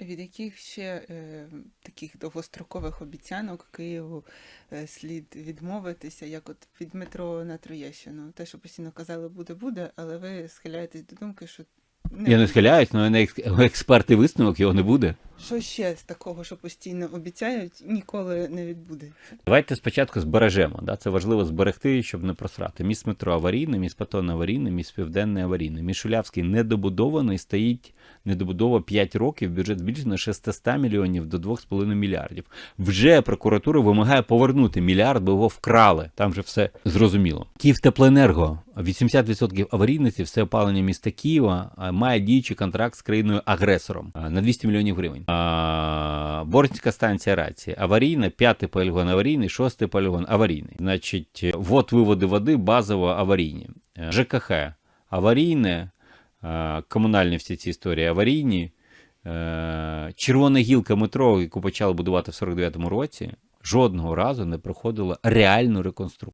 Від яких ще е, таких довгострокових обіцянок Києву е, слід відмовитися, як от від метро на Троєщину? Те, що постійно казали, буде, буде, але ви схиляєтесь до думки, що не Я не схиляюсь, але не експ- експертний висновок його не буде. що ще з такого, що постійно обіцяють, ніколи не відбудеться. Давайте спочатку збережемо. Да? Це важливо зберегти, щоб не просрати. Міст метро аварійний, міст Патон аварійний, міст Південний аварійний. Міст Шулявський недобудований, стоїть недобудова 5 років, бюджет збільшено з 600 мільйонів до 2,5 мільярдів. Вже прокуратура вимагає повернути мільярд, бо його вкрали. Там вже все зрозуміло. Київтеплоенерго. 80% аварійності, все опалення міста Києва має діючий контракт з країною-агресором на 200 мільйонів гривень. А, Борська станція рації аварійна, п'ятий полігон аварійний, шостий полігон аварійний. Значить, вод виводи води базово аварійні. Е, ЖКХ аварійне, е, комунальні всі ці історії аварійні. Е, Червона гілка метро, яку почали будувати в 49-му році, жодного разу не проходила реальну реконструкцію.